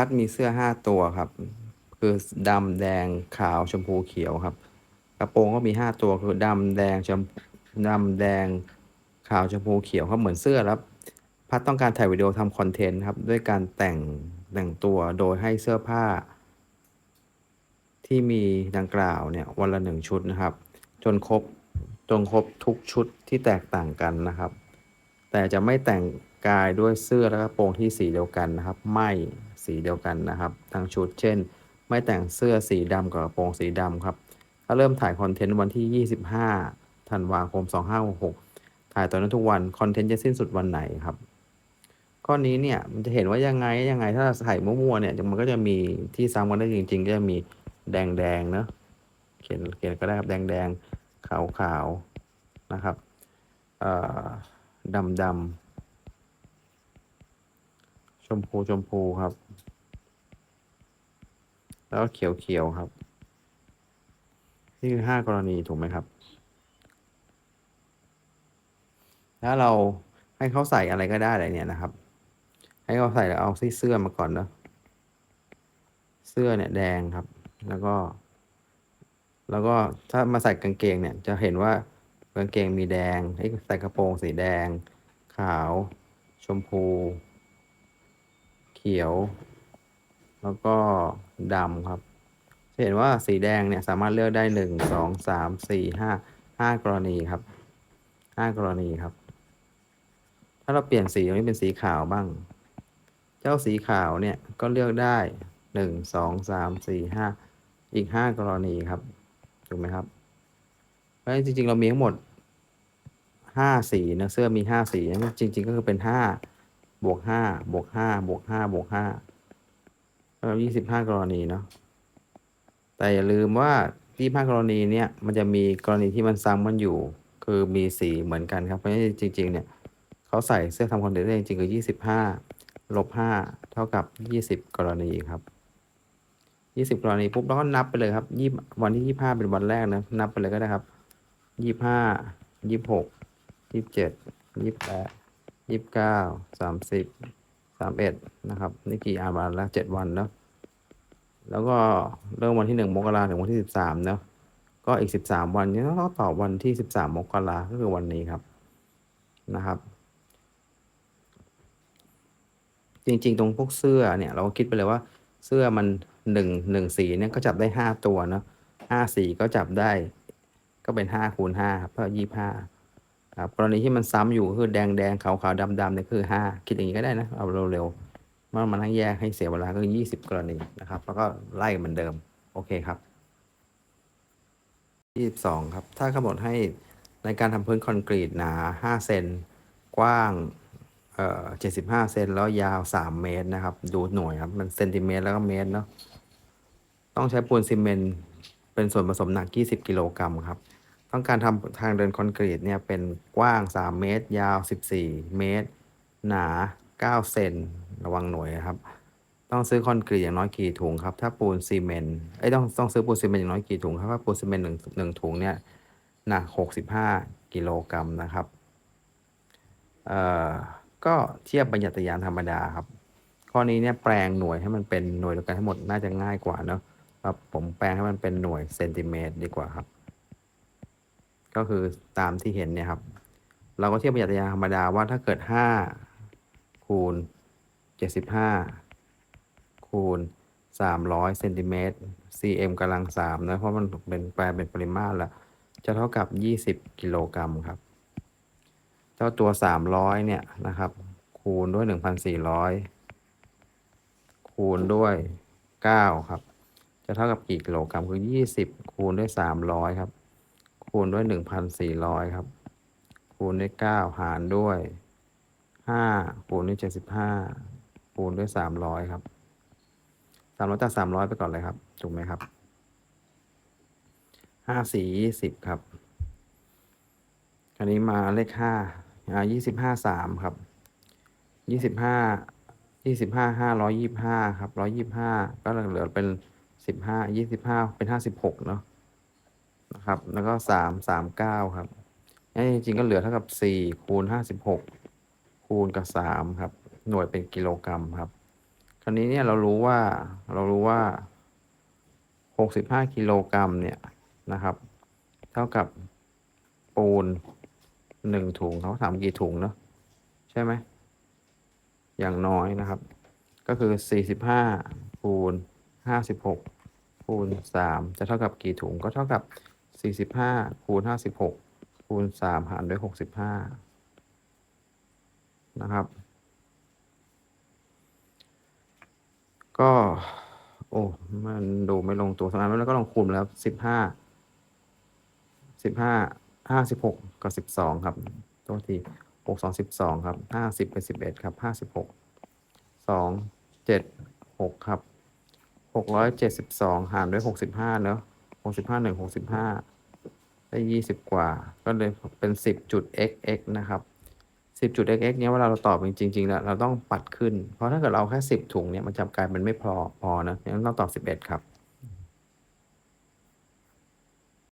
พัดมีเสื้อห้าตัวครับ คือดำแดงขาวชมพูเขียวครับ กระโปรงก็มีห้าตัวคือดำแดงชมดำแดงขาวชมพูเขียวครับเหมือนเสื้อครับพัดต้องการถ่ายวิดีโอทำคอนเทนต์ครับ ด้วยการแต่งแต่งตัวโดยให้เสื้อผ้า ที่มีดังกล่าวเนี่ยวันละหนึ่งชุดนะครับ จนครบจนครบทุกชุดที่แตกต่างกันนะครับ แต่จะไม่แต่งกายด้วยเสื้อและกระโปรงที่สีเดียวกันนะครับ ไม่ สีเดียวกันนะครับ ทั้งชุด เช่น ไม่แต่งเสื้อสีดำกับกระโปรงสีดำครับถ้าเริ่มถ่ายคอนเทนต์วันที่ 25ธันวาคม 2566 ถ่ายตอนนั้นทุกวันคอนเทนต์จะสิ้นสุดวันไหนครับ ข้อนี้เนี่ยมันจะเห็นว่ายังไงยังไงถ้าเราใส่มั่วๆเนี่ยมันก็จะมีที่ซ้ำกันได้จริง ๆ ก็จะมีแดงๆเนอะเขียนเขียนก็ได้ครับแดงๆขาวๆนะครับดำดำ ชมพูชมพูครับ แล้วเขียวเขียวครับ นี่คือห้ากรณีถูกไหมครับแล้วเราให้เขาใส่อะไรก็ได้เลยเนี่ยนะครับ ให้เขาใส่แล้วเอาเสื้อมาก่อนเนอะเสื้อเนี่ยแดงครับ แล้วก็ แล้วก็ถ้ามาใส่กางเกงเนี่ย จะเห็นว่ากางเกงมีแดงให้ใส่กระโปรงสีแดง ขาว ชมพู ขียว แล้วก็ดำครับเห็นว่าสีแดงเนี่ยสามารถเลือกได้หนึ่งสองสามสี่ห้าห้ากรณีครับห้ากรณีครับ ถ้าเราเปลี่ยนสีตรงนี้เป็นสีขาวบ้าง เจ้าสีขาวเนี่ยก็เลือกได้หนึ่งสองสามสี่ห้าอีกห้ากรณีครับถูกไหมครับเพราะฉะนั้นจริงๆ เรามีทั้งหมดห้าสีนะเสื้อมีห้าสีนะจริง ๆ ก็คือเป็นห้า บวกห้าบวกห้าบวกห้าบวกห้าก็ยี่สิบห้ากรณีเนาะแต่อย่าลืมว่าที่ห้ากรณีเนี่ยมันจะมีกรณีที่มันซ้ำกันอยู่ คือมีสีเหมือนกันครับเพราะฉะนั้นจริง ๆ เนี่ยเขาใส่เสื้อทำคอนเทนต์ได้จริงๆคือยี่สิบห้าลบห้าเท่ากับยี่สิบกรณีครับยี่สิบกรณีปุ๊บเราก็นับไปเลยครับยี่วันที่ยี่ห้าเป็นวันแรกนะนับไปเลยก็ได้ครับยี่ห้ายี่หกยี่เจ็ดยี่แปด ยี่สิบเก้าสามสิบสามเอ็ดนะครับ นี่กี่อาวันแล้วเจ็ดวันเนาะแล้วก็เริ่มวันที่หนึ่งมกราถึงวันที่สิบสามเนาะก็อีกสิบสามวันนี้ต้องต่อวันที่สิบสามมกราก็คือวันนี้ครับนะครับ จริงๆ ตรงพวกเสื้อเนี่ย เราก็คิดไปเลยว่าเสื้อมันหนึ่งหนึ่งสีเนี่ยก็จับได้ห้าตัวเนาะห้าสีก็จับได้ ก็เป็นห้าคูณห้าครับก็ยี่ห้า ครับกรณีที่มันซ้ำอยู่คือแดงแดงขาวขาวดำดำเนี่ยคือห้าคิดอย่างนี้ก็ได้นะ เอาเร็วๆว่ามันทั้งแยกให้เสียเวลาก็ยี่สิบกรณีนะครับ แล้วก็ไล่เหมือนเดิม โอเคครับยี่สิบสองครับ ถ้ากำหนดให้ในการทำพื้นคอนกรีตหนาห้าเซนกว้างเอ่อเจ็ดสิบห้าเซนแล้วยาวสามเมตรนะครับ ดูหน่วยครับ มันเซนติเมตรแล้วก็เมตรเนาะต้องใช้ปูนซีเมนต์เป็นส่วนผสมหนัก20กิโลกรัมครับ ต้องการทำทางเดินคอนกรีตเนี่ยเป็นกว้าง 3 เมตร ยาว 14 เมตร หนา 9 เซนระวังหน่วยนะครับ ต้องซื้อคอนกรีตอย่างน้อยกี่ถุงครับ ถ้าปูนซีเมนต์ไอ้ต้องต้องซื้อปูนซีเมนต์อย่างน้อยกี่ถุงครับ ถ้าปูนซีเมนต์หนึ่งหนึ่งถุงเนี่ยหนัก 65 กิโลกรัมนะครับ เอ่อ ก็เทียบบัญญัติยานธรรมดาครับ ข้อนี้เนี่ยแปลงหน่วยให้มันเป็นหน่วยเดียวกันทั้งหมดน่าจะง่ายกว่าเนอะผมแปลงให้มันเป็นหน่วยเซนติเมตรดีกว่าครับ ก็คือตามที่เห็นเนี่ยครับ เราก็เทียบบัญญัติยาธรรมดาว่าถ้าเกิด 5 คูณ 75 คูณ 300เซนติเมตร cm กำลัง3นะเพราะมันเป็นแปลเป็นปริมาตรแล้วจะเท่ากับ 20 กิโลกรัมครับ เจ้าตัว 300 เนี่ยนะครับ คูณด้วย 1,400 คูณด้วย 9 ครับ จะเท่ากับกี่กิโลกรัมคือ 20 คูณด้วย 300 ครับ คูณด้วย1,400ครับ คูณด้วย9หารด้วย5คูณด้วย75คูณด้วย300ครับ300จาก300ไปก่อนเลยครับ ถูกไหมครับ5 4 20ครับอันนี้มาเลขห้าอ่ายี่สิบห้าสามครับยี่สิบห้ายี่สิบห้าห้าร้อยยี่ห้าครับร้อยยี่ห้าก็เหลือเป็นสิบห้ายี่สิบห้าเป็นห้าสิบหกเนาะ นะครับ แล้วก็สามสามเก้าครับนี่จริงๆก็เหลือเท่ากับสี่คูณห้าสิบหกคูณกับสามครับ หน่วยเป็นกิโลกรัมครับขราวนี้เนี่ยเรารู้ว่าเรารู้ว่าหกสิบห้ากิโลกรัมเนี่ยนะครับ เท่ากับปูนหนึ่งถุงเขาถามกี่ถุงเนาะใช่ไหมอย่างน้อยนะครับ ก็คือสี่สิบห้าคูณห้าสิบหกคูณสามจะเท่ากับกี่ถุงก็เท่ากับ สี่สิบห้าคูณห้าสิบหกคูณสามหารด้วยหกสิบห้านะครับ ก็ โอ้ มันดูไม่ลงตัวสำหรับแล้วก็ลองคูณแล้วสิบห้าสิบห้าห้าสิบหกกับสิบสองครับโทษทีหกสองสิบสองครับห้าสิบเป็นสิบเอ็ดครับห้าสิบหกสองเจ็ดหกครับหกร้อยเจ็ดสิบสองหารด้วยหกสิบห้าเนอะ กสิบห้าหนึ่งหกสิบห้าได้ยี่สิบกว่า ก็เลยเป็นสิบจุด xx นะครับสิบจุด xx เนี้ยเวลาเราตอบจริงๆแล้วเราต้องปัดขึ้น เพราะถ้าเกิดเราแค่สิบถุงเนี่ยมันจะกลายเป็นไม่พอพอนะงั้นต้องตอบสิบเอ็ดครับ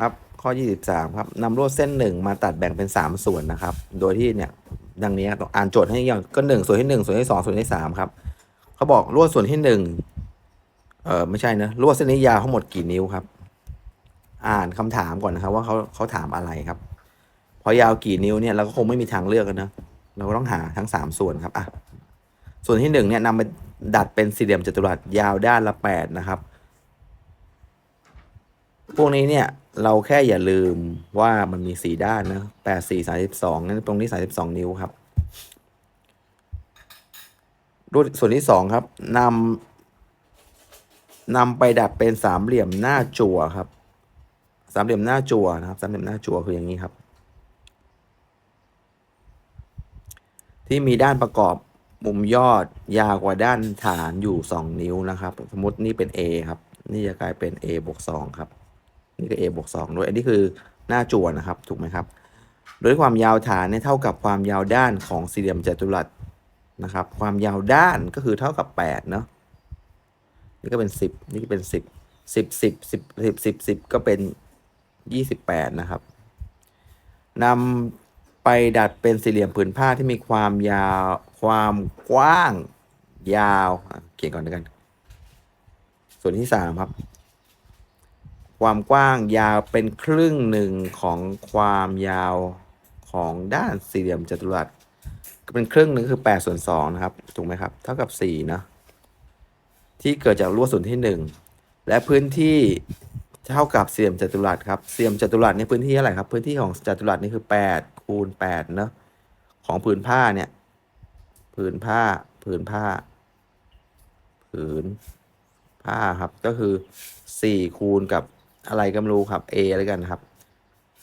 ครับข้อ23ครับนำลวดเส้น1มาตัดแบ่งเป็น3ส่วนนะครับ โดยที่เนี่ยดังนี้ต้องอ่านโจทย์ให้อย่างก็1ส่วนที่1ส่วนที่2ส่วนที่3ครับเขาบอกลวดส่วนที่1เออไม่ใช่นะลวดเส้นนี้ยาวทั้งหมดกี่นิ้วครับ อ่านคำถามก่อนนะครับ ว่าเขาเขาถามอะไรครับ พอยาวกี่นิ้วเนี่ยเราก็คงไม่มีทางเลือกกันนะเราก็ต้องหาทั้ง 3 ส่วนครับอะส่วนที่1เนี่ยนำไปดัดเป็นสี่เหลี่ยมจัตุรัสยาวด้านละ 8 นะครับ พวกนี้เนี่ยเราแค่อย่าลืมว่ามันมีสี่ด้านนะแปดสี่สาสิบสองนั่นตรงนี้สาสิบสองนิ้วครับรูปส่วนที่สองครับนำนำไปดัดเป็นสามเหลี่ยมหน้าจั่วครับ สามเหลี่ยมหน้าจั่วนะครับ สามเหลี่ยมหน้าจั่วคืออย่างนี้ครับ ที่มีด้านประกอบมุมยอดยาวกว่าด้านฐานอยู่สองนิ้วนะครับ สมมตินี่เป็น A ครับ นี่จะกลายเป็น A บวกสองครับ นี่ก็ a บวกสองด้วย อันนี้คือหน้าจั่วนะครับ ถูกไหมครับโดยความยาวฐานเนี่ยเท่ากับความยาวด้านของสี่เหลี่ยมจัตุรัสนะครับ ความยาวด้านก็คือเท่ากับแปดเนาะ นี่ก็เป็นสิบนี่ก็เป็นสิบสิบสิบสิบสิบสิบสิบก็เป็น ยี่สิบแปดนะครับนำไปดัดเป็นสี่เหลี่ยมผืนผ้าที่มีความยาวความกว้างยาวเขียนก่อนด้วยกัน ส่วนที่สามครับ ความกว้างยาวเป็นครึ่งหนึ่งของความยาวของด้านสี่เหลี่ยมจัตุรัสเป็นครึ่งหนึ่งคือ8ส่วน2นะครับถูกไหมครับ เท่ากับ4นะที่เกิดจากลวดส่วนที่1และพื้นที่ เท่ากับสี่เหลี่ยมจัตุรัสครับสี่เหลี่ยมจัตุรัสนี่พื้นที่เท่าไหร่ครับ พื้นที่ของจัตุรัสนี่คือ8คูณ8เนอะของผืนผ้าเนี่ย ผืนผ้า ผืนผ้า ผืนผ้าครับ ก็คือ4คูณกับอะไรก็ไม่รู้ครับ a อะไรกันครับ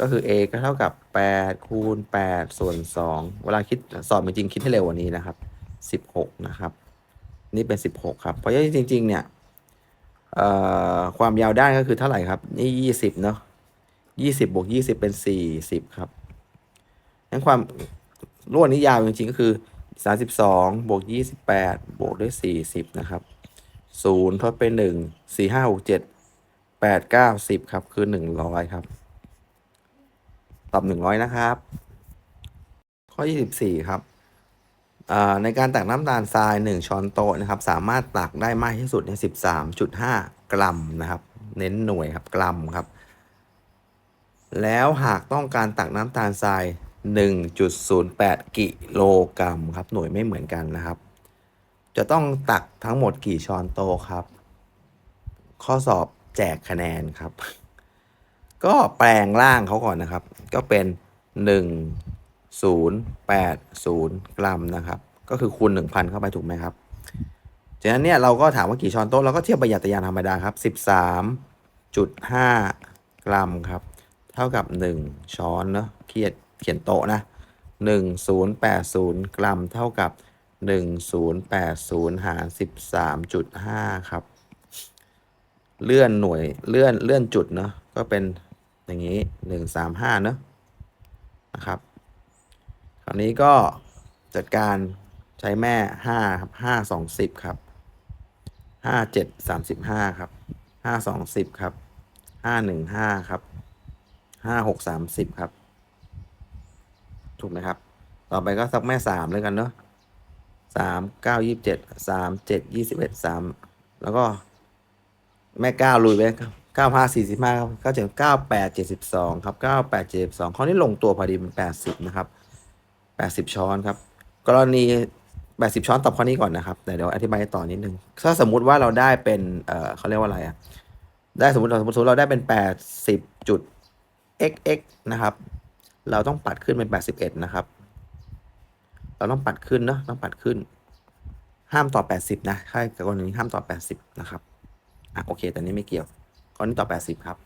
ก็คือ a ก็เท่ากับ8คูณ8ส่วน2เวลาคิดสอบจริงๆคิดให้เร็วกว่านี้นะครับ16นะครับ นี่เป็น16ครับ เพราะฉะนั้นจริง ๆ เนี่ย ความยาวด้านก็คือเท่าไหร่ครับ นี่20เนาะ20บบวก20เป็น40ครับงั้นความรวดนี้ยาวจริงๆก็คือ32บสองบวก28บแปดบวกด้วย40นะครับ0ทดไป1 4 5 6 7แปดเก้าสิบครับ คือหนึ่งร้อยครับ ตอบหนึ่งร้อยนะครับ ข้อยี่สิบสี่ครับ ในการตักน้ำตาลทรายหนึ่งช้อนโต๊ะนะครับ สามารถตักได้มากที่สุดในสิบสามจุดห้ากรัมนะครับ เน้นหน่วยครับกรัมครับ แล้วหากต้องการตักน้ำตาลทราย 1.08 กิโลกรัมครับ หน่วยไม่เหมือนกันนะครับ จะต้องตักทั้งหมดกี่ช้อนโต๊ะครับ ข้อสอบแจกคะแนนครับ ก็แปลงร่างเขาก่อนนะครับ ก็เป็น 1 0 8 0 กรัมนะครับ ก็คือคูณ 1,000 เข้าไปถูกไหมครับจากนั้นเนี่ยเราก็ถามว่ากี่ช้อนโต๊ะเราก็เทียบประหยัดตยานธรรมดาครับ 13.5 กรัมครับ เท่ากับ 1 ช้อนเนาะเขียนเขียนโต๊ะนะ 1080 กรัมเท่ากับ 1080 หาร 13.5 ครับ เลื่อนหน่วยเลื่อนเลื่อนจุดเนาะก็เป็นอย่างนี้หนึ่งสามห้าเนาะนะครับ คราวนี้ก็จัดการใช้แม่ห้าครับห้าสองสิบครับห้าเจ็ดสามสิบห้าครับห้าสองสิบครับห้าหนึ่งห้าครับห้าหกสามสิบครับ ถูกไหมครับ ต่อไปก็สักแม่สามเลยกันเนาะสามเก้ายี่สิบเจ็ดสามเจ็ดยี่สิบเอ็ดสามแล้วก็แม่เก้าลุยไปเก้าห้าสี่สิบห้าครับเก้าเจ็ดเก้าแปดเจ็ดสิบสองครับเก้าแปดเจ็ดสิบสองข้อนี้ลงตัวพอดีเป็นแปดสิบนะครับ แปดสิบช้อนครับ กรณีแปดสิบช้อนตอบข้อนี้ก่อนนะครับแต่เดี๋ยวอธิบายต่อนิดนึง ถ้าสมมุติว่าเราได้เป็นเออเขาเรียกว่าอะไรอะได้สมมติเราสมมติเราได้เป็นแปดสิบจุด xx นะครับ เราต้องปัดขึ้นเป็นแปดสิบเอ็ดนะครับ เราต้องปัดขึ้นเนาะต้องปัดขึ้น ห้ามต่อแปดสิบนะถ้ากรณีห้ามต่อแปดสิบนะครับอะโอเค แต่นี้ไม่เกี่ยวกรณีต่อแปดสิบครับ